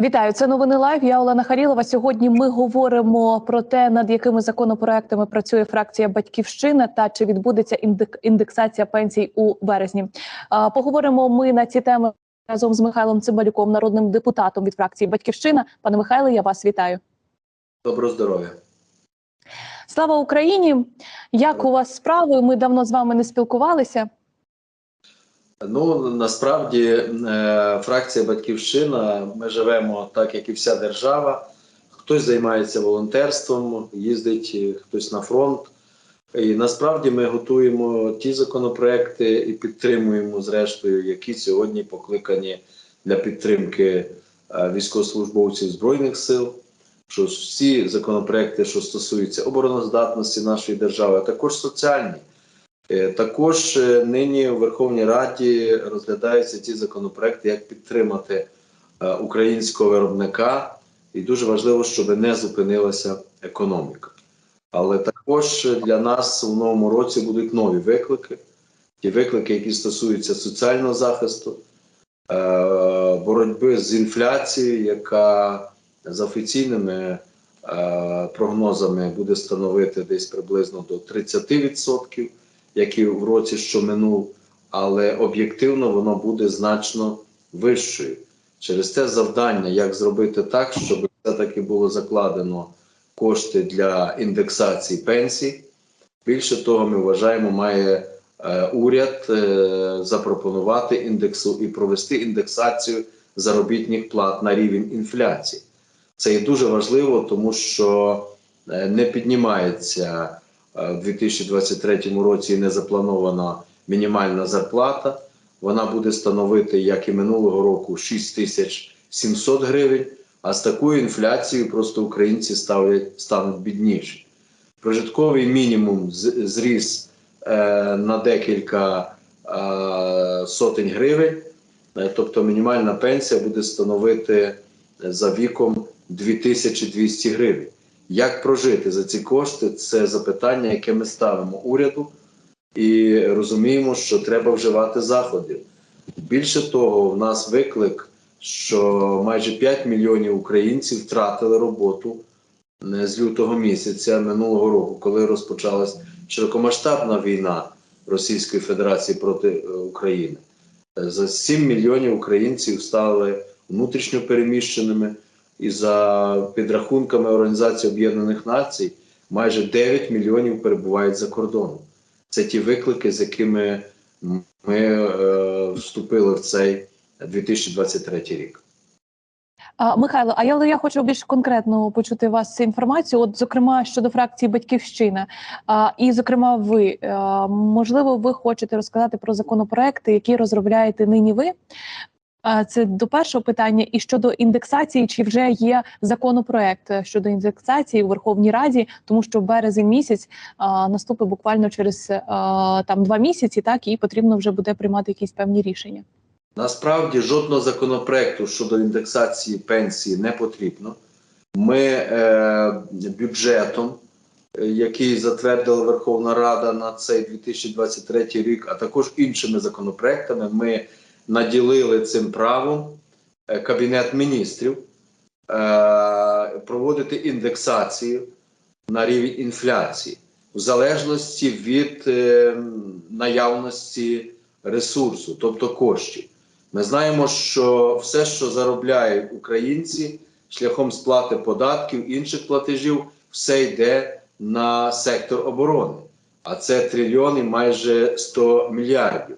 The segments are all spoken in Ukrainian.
Вітаю, це новини лайв. Я Олена Харілова. Сьогодні ми говоримо про те, над якими законопроектами працює фракція Батьківщина та чи відбудеться індек- індексація пенсій у березні. Поговоримо ми на ці теми разом з Михайлом Цимбалюком, народним депутатом від фракції Батьківщина. Пане Михайле, я вас вітаю. Доброго здоров'я. Слава Україні! Як у вас справи? Ми давно з вами не спілкувалися. Ну насправді е, фракція Батьківщина. Ми живемо так, як і вся держава. Хтось займається волонтерством, їздить е, хтось на фронт. І насправді ми готуємо ті законопроекти і підтримуємо, зрештою, які сьогодні покликані для підтримки е, військовослужбовців збройних сил. Що всі законопроекти, що стосуються обороноздатності нашої держави, а також соціальні. Е, Також е, нині у Верховній Раді розглядаються ті законопроекти, як підтримати е, українського виробника, і дуже важливо, щоб не зупинилася економіка. Але також для нас у новому році будуть нові виклики, ті виклики, які стосуються соціального захисту, боротьби з інфляцією, яка за офіційними прогнозами буде становити десь приблизно до 30% як і в році, що минув, але об'єктивно воно буде значно вищою. Через те завдання, як зробити так, щоб все-таки було закладено кошти для індексації пенсій. Більше того, ми вважаємо, має е, уряд е, запропонувати індексу і провести індексацію заробітних плат на рівень інфляції. Це є дуже важливо, тому що е, не піднімається в 2023 році не запланована мінімальна зарплата. Вона буде становити, як і минулого року, 6700 гривень. А з такою інфляцією просто українці ставлять, стануть бідніші. Прожитковий мінімум зріс е, на декілька е, сотень гривень, Е, тобто мінімальна пенсія буде становити за віком 2200 гривень. Як прожити за ці кошти? Це запитання, яке ми ставимо уряду, і розуміємо, що треба вживати заходів. Більше того, в нас виклик, що майже 5 мільйонів українців втратили роботу з лютого місяця минулого року, коли розпочалась широкомасштабна війна Російської Федерації проти е, України. Е, За 7 мільйонів українців стали внутрішньо переміщеними. І за підрахунками Організації Об'єднаних Націй, майже 9 мільйонів перебувають за кордоном. Це ті виклики, з якими ми е, вступили в цей 2023 рік. Михайло, а я, але я хочу більш конкретно почути вас цю інформацію. От, зокрема, щодо фракції Батьківщина, а, і зокрема, ви а, можливо, ви хочете розказати про законопроекти, які розробляєте нині ви. Це до першого питання. І щодо індексації, чи вже є законопроект е, щодо індексації у Верховній Раді, тому що березень місяць наступить буквально через а, там два місяці, так і потрібно вже буде приймати якісь певні рішення. Насправді жодного законопроекту щодо індексації пенсії не потрібно. Ми е, бюджетом, е, який затвердила Верховна Рада на цей 2023 рік, а також іншими законопроектами, ми наділили цим правом е, Кабінет міністрів е, проводити індексацію на рівень інфляції в залежності від е, наявності ресурсу, тобто коштів. Ми знаємо, що все, що заробляють українці шляхом сплати податків, інших платежів, все йде на сектор оборони. А це трильйони майже 100 мільярдів.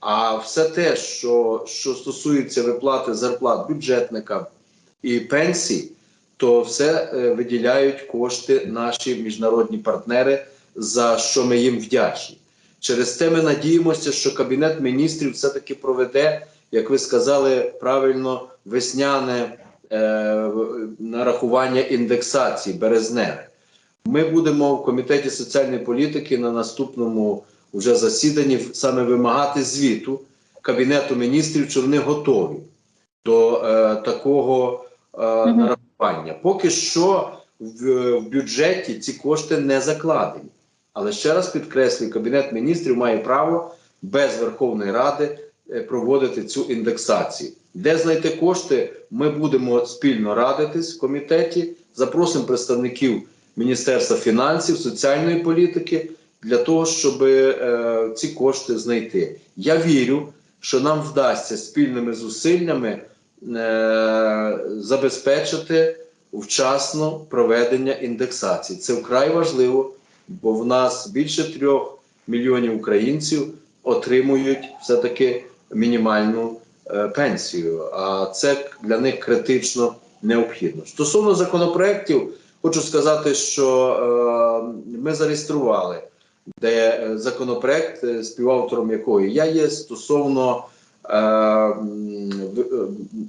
А все те, що, що стосується виплати зарплат бюджетникам і пенсій, то все е, виділяють кошти наші міжнародні партнери, за що ми їм вдячні. Через те ми надіємося, що Кабінет міністрів все-таки проведе, як ви сказали правильно, весняне е, нарахування індексації березневе. Ми будемо в комітеті соціальної політики на наступному вже засіданні саме вимагати звіту Кабінету міністрів, що вони готові до е, такого е, нарахування. Поки що в, в бюджеті ці кошти не закладені. Але ще раз підкреслюю, Кабінет міністрів має право без Верховної Ради е, проводити цю індексацію. Де знайти кошти, ми будемо спільно радитись в комітеті. Запросимо представників Міністерства фінансів, соціальної політики для того, щоб е, ці кошти знайти. Я вірю, що нам вдасться спільними зусиллями е, забезпечити вчасно проведення індексації. Це вкрай важливо, бо в нас більше трьох мільйонів українців отримують все-таки мінімальну е, пенсію, а це для них критично необхідно. Стосовно законопроєктів, хочу сказати, що е, ми зареєстрували де е, законопроект, е, співавтором якої я є, стосовно е, е,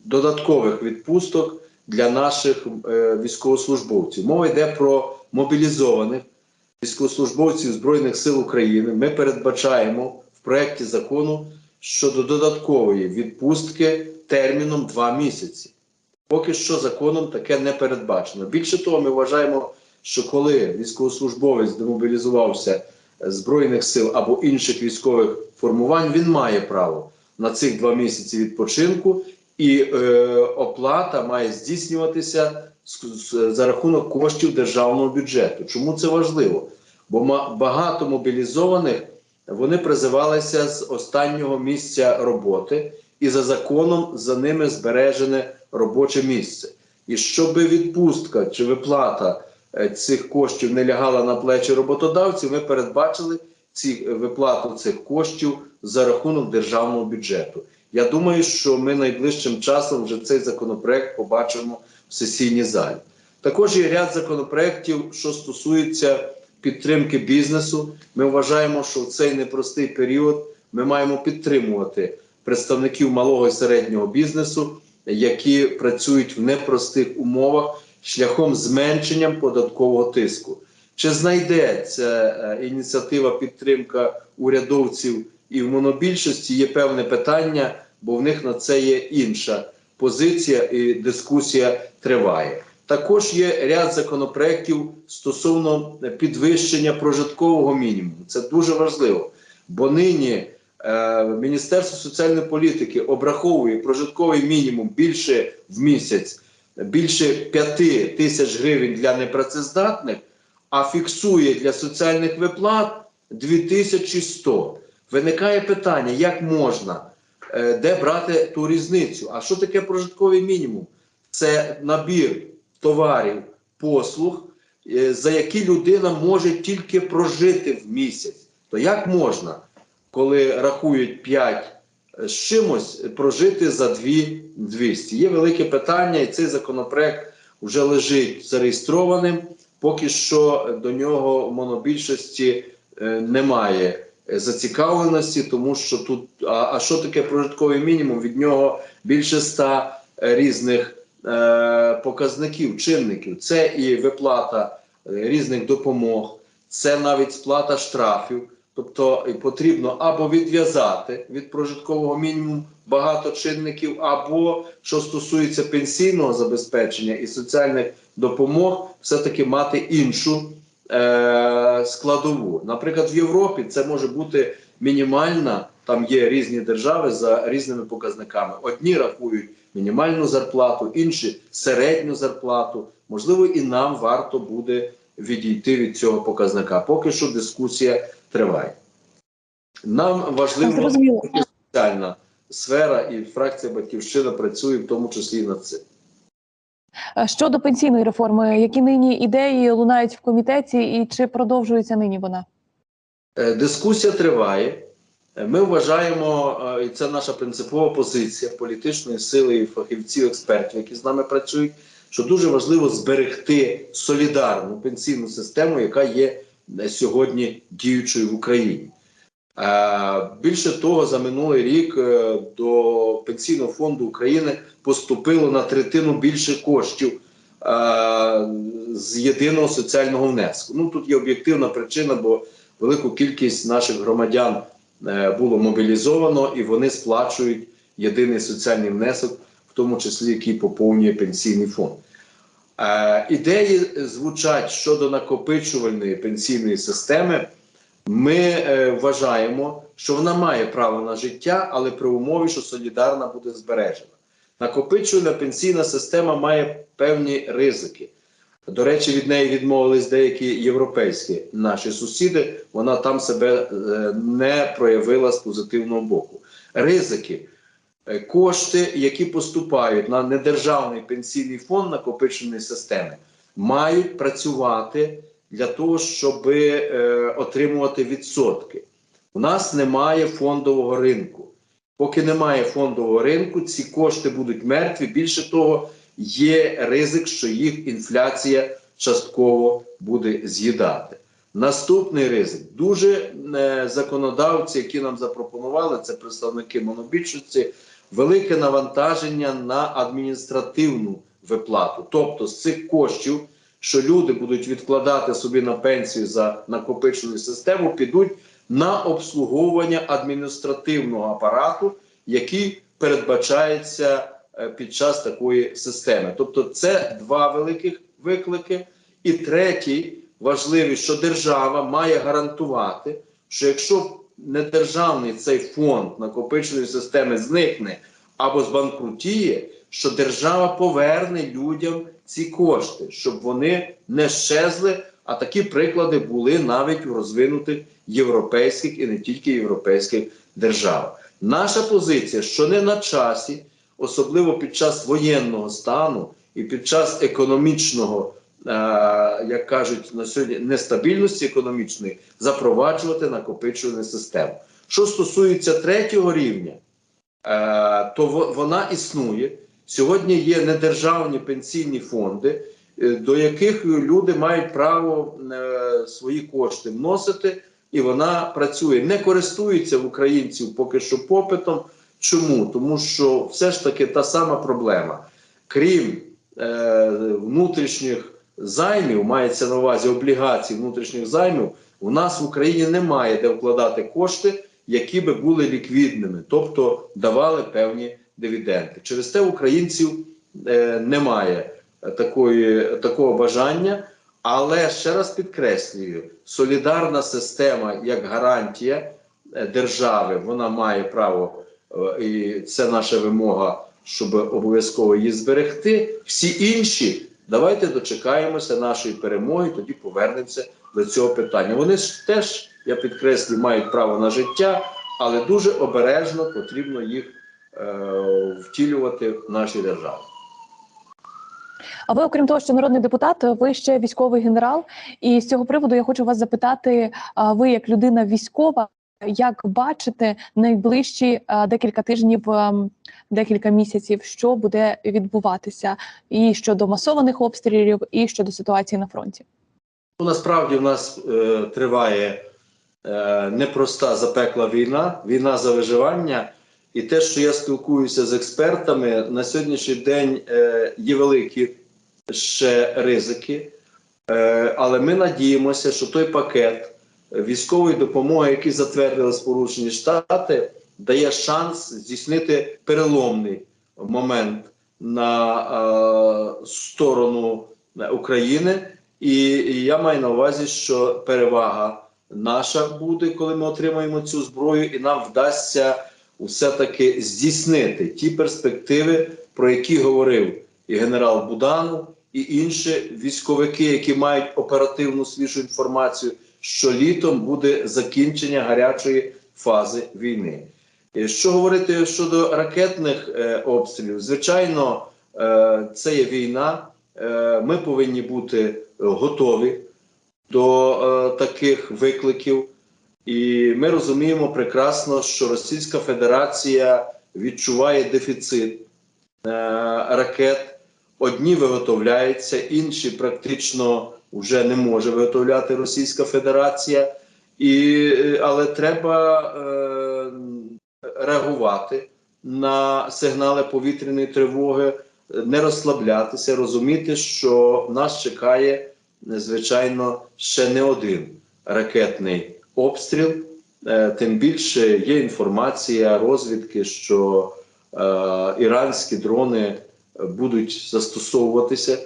додаткових відпусток для наших е, військовослужбовців. Мова йде про мобілізованих військовослужбовців Збройних сил України. Ми передбачаємо в проєкті закону щодо додаткової відпустки терміном 2 місяці. Поки що законом таке не передбачено. Більше того, ми вважаємо, що коли військовослужбовець демобілізувався Збройних сил або інших військових формувань, він має право на цих два місяці відпочинку, і е, оплата має здійснюватися за рахунок коштів державного бюджету. Чому це важливо? Бо багато мобілізованих вони призивалися з останнього місця роботи, і за законом за ними збережене робоче місце. І щоб відпустка чи виплата цих коштів не лягала на плечі роботодавців, ми передбачили ці е, виплату цих коштів за рахунок державного бюджету. Я думаю, що ми найближчим часом вже цей законопроект побачимо в сесійній залі. Також є ряд законопроєктів, що стосуються підтримки бізнесу. Ми вважаємо, що в цей непростий період ми маємо підтримувати представників малого і середнього бізнесу, які працюють в непростих умовах шляхом зменшення податкового тиску. Чи знайдеться е, ініціатива підтримка урядовців і в монобільшості є певне питання, бо в них на це є інша позиція і дискусія триває. Також є ряд законопроєктів стосовно підвищення прожиткового мінімуму. Це дуже важливо, бо нині е, Міністерство соціальної політики обраховує прожитковий мінімум більше в місяць, більше 5 тисяч гривень для непрацездатних, а фіксує для соціальних виплат 2100. Виникає питання, як можна, е, де брати ту різницю? А що таке прожитковий мінімум? Це набір товарів, послуг, е, за які людина може тільки прожити в місяць. То як можна, коли рахують 5 з чимось, прожити за 2 200? Є велике питання, і цей законопроект вже лежить зареєстрованим. Поки що до нього монобільшості е, немає е, зацікавленості, тому що тут а, а що таке прожитковий мінімум? Від нього більше ста е, різних е, показників, чинників. Це і виплата різних допомог, це навіть сплата штрафів. Тобто потрібно або відв'язати від прожиткового мінімуму багато чинників, або що стосується пенсійного забезпечення і соціальних допомог, все-таки мати іншу е, складову. Наприклад, в Європі це може бути мінімальна, там є різні держави за різними показниками. Одні рахують мінімальну зарплату, інші середню зарплату. Можливо, і нам варто буде відійти від цього показника. Поки що дискусія триває. Нам важливо соціальна сфера, і фракція Батьківщина працює в тому числі і над цим. Щодо пенсійної реформи, які нині ідеї лунають в комітеті, і чи продовжується нині вона? Е, Дискусія триває. Е, Ми вважаємо, е, і це наша принципова позиція політичної сили і фахівців, експертів, які з нами працюють, що дуже важливо зберегти солідарну пенсійну систему, яка є сьогодні діючою в Україні. Е, Більше того, за минулий рік е, до Пенсійного фонду України поступило на третину більше коштів е, з єдиного соціального внеску. Ну тут є об'єктивна причина, бо велику кількість наших громадян було мобілізовано і вони сплачують єдиний соціальний внесок, в тому числі який поповнює пенсійний фонд. Е, ідеї звучать щодо накопичувальної пенсійної системи. Ми е, вважаємо, що вона має право на життя, але при умові, що солідарна буде збережена. Накопичувальна пенсійна система має певні ризики. До речі, від неї відмовились деякі європейські наші сусіди. Вона там себе е, не проявила з позитивного боку. Ризики. Е, Кошти, які поступають на недержавний пенсійний фонд накопиченої системи, мають працювати для того, щоб е, отримувати відсотки. У нас немає фондового ринку. Поки немає фондового ринку, ці кошти будуть мертві. Більше того, є ризик, що їх інфляція частково буде з'їдати. Наступний ризик дуже е, законодавці, які нам запропонували, це представники монобільшості, велике навантаження на адміністративну виплату. Тобто з цих коштів, що люди будуть відкладати собі на пенсію за накопичену систему, підуть на обслуговування адміністративного апарату, який передбачається е, під час такої системи. Тобто, це два великих виклики. І третій важливий, що держава має гарантувати, що якщо недержавний цей фонд накопиченої системи зникне або збанкрутіє, що держава поверне людям ці кошти, щоб вони не щезли. А такі приклади були навіть у розвинутих європейських і не тільки європейських державах. Наша позиція, що не на часі, особливо під час воєнного стану і під час економічного, як кажуть на сьогодні, нестабільності економічної, запроваджувати накопичувальну систему. Що стосується третього рівня, е, то вона існує. Сьогодні є недержавні пенсійні фонди, е, до яких люди мають право е, свої кошти вносити, і вона працює. Не користується в українців поки що попитом. Чому? Тому що все ж таки та сама проблема. Крім е, внутрішніх займів, мається на увазі облігацій внутрішніх займів, у нас в Україні немає де вкладати кошти, які би були ліквідними, тобто давали певні дивіденди. Через те українців е, немає такої, такого бажання. Але ще раз підкреслюю, солідарна система як гарантія е, держави, вона має право, е, і це наша вимога, щоб обов'язково її зберегти. Всі інші, давайте дочекаємося нашої перемоги, тоді повернемося до цього питання. Вони ж теж, я підкреслюю, мають право на життя, але дуже обережно потрібно їх е, втілювати в нашій державі. А ви, окрім того, що народний депутат, ви ще військовий генерал. І з цього приводу я хочу вас запитати: ви, як людина військова, як бачите найближчі декілька тижнів, ем, декілька місяців, що буде відбуватися, і щодо масованих обстрілів, і щодо ситуації на фронті? Ну, насправді в нас е, триває е, непроста запекла війна, війна за виживання. І те, що я спілкуюся з експертами, на сьогоднішній день е, є великі ще ризики. Е, але ми надіємося, що той пакет військової допомоги, який затвердили Сполучені Штати, дає шанс здійснити переломний момент на е, сторону України. І і я маю на увазі, що перевага наша буде, коли ми отримаємо цю зброю, і нам вдасться все-таки здійснити ті перспективи, про які говорив і генерал Буданов, і інші військовики, які мають оперативну свіжу інформацію, що літом буде закінчення гарячої фази війни. Що говорити щодо ракетних е, обстрілів? Звичайно, е, це є війна. Е, ми повинні бути готові до е, таких викликів. І ми розуміємо прекрасно, що Російська Федерація відчуває дефіцит е, ракет. Одні виготовляються, інші практично вже не може виготовляти Російська Федерація. І, е, але треба е, реагувати на сигнали повітряної тривоги, не розслаблятися, розуміти, що нас чекає, звичайно, ще не один ракетний обстріл. Е, Тим більше є інформація розвідки, що е, іранські дрони будуть застосовуватися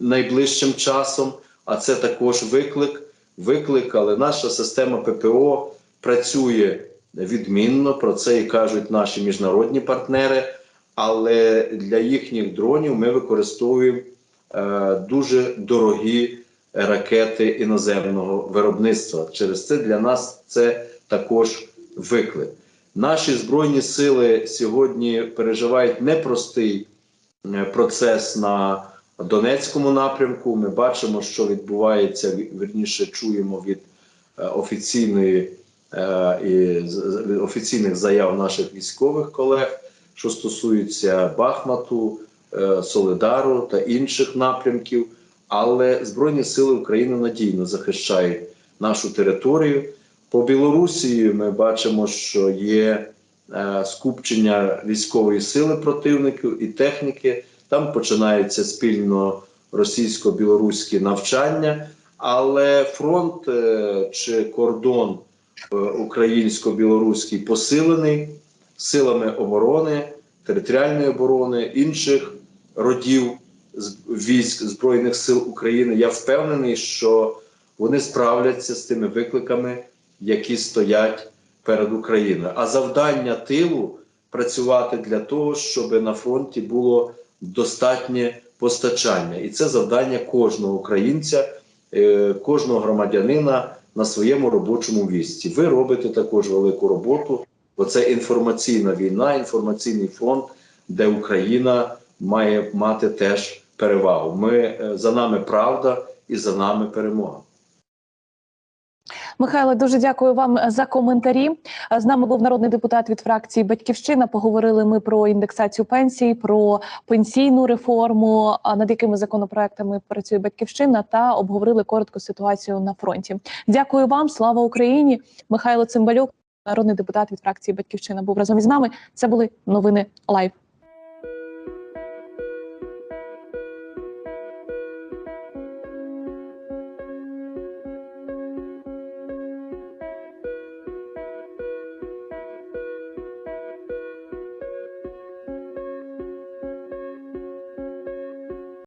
найближчим часом, а це також виклик. виклик, але наша система ППО працює відмінно. Про це і кажуть наші міжнародні партнери. Але для їхніх дронів ми використовуємо е, дуже дорогі ракети іноземного виробництва. Через це для нас це також виклик. Наші збройні сили сьогодні переживають непростий процес на Донецькому напрямку. Ми бачимо, що відбувається ві- вірніше, чуємо від е, офіційної е, і офіційних заяв наших військових колег, що стосується Бахмату, е, Солидару та інших напрямків. Але Збройні Сили України надійно захищають нашу територію. По Білорусі ми бачимо, що є е, скупчення військової сили противників і техніки. Там починаються спільно російсько-білоруські навчання, але фронт е, чи кордон е, українсько-білоруський посилений силами оборони, територіальної оборони, інших родів військ Збройних сил України. Я впевнений, що вони справляться з тими викликами, які стоять перед Україною. А завдання тилу працювати для того, щоб на фронті було достатнє постачання, і це завдання кожного українця, е, кожного громадянина на своєму робочому місці. Ви робите також велику роботу, бо це інформаційна війна, інформаційний фронт, де Україна має мати теж перевагу. Ми е, за нами правда і за нами перемога. Михайло, дуже дякую вам за коментарі. З нами був народний депутат від фракції Батьківщина. Поговорили ми про індексацію пенсій, про пенсійну реформу, над якими законопроектами працює Батьківщина, та обговорили коротко ситуацію на фронті. Дякую вам, слава Україні! Михайло Цимбалюк, народний депутат від фракції Батьківщина, був разом із нами. Це були новини лайв.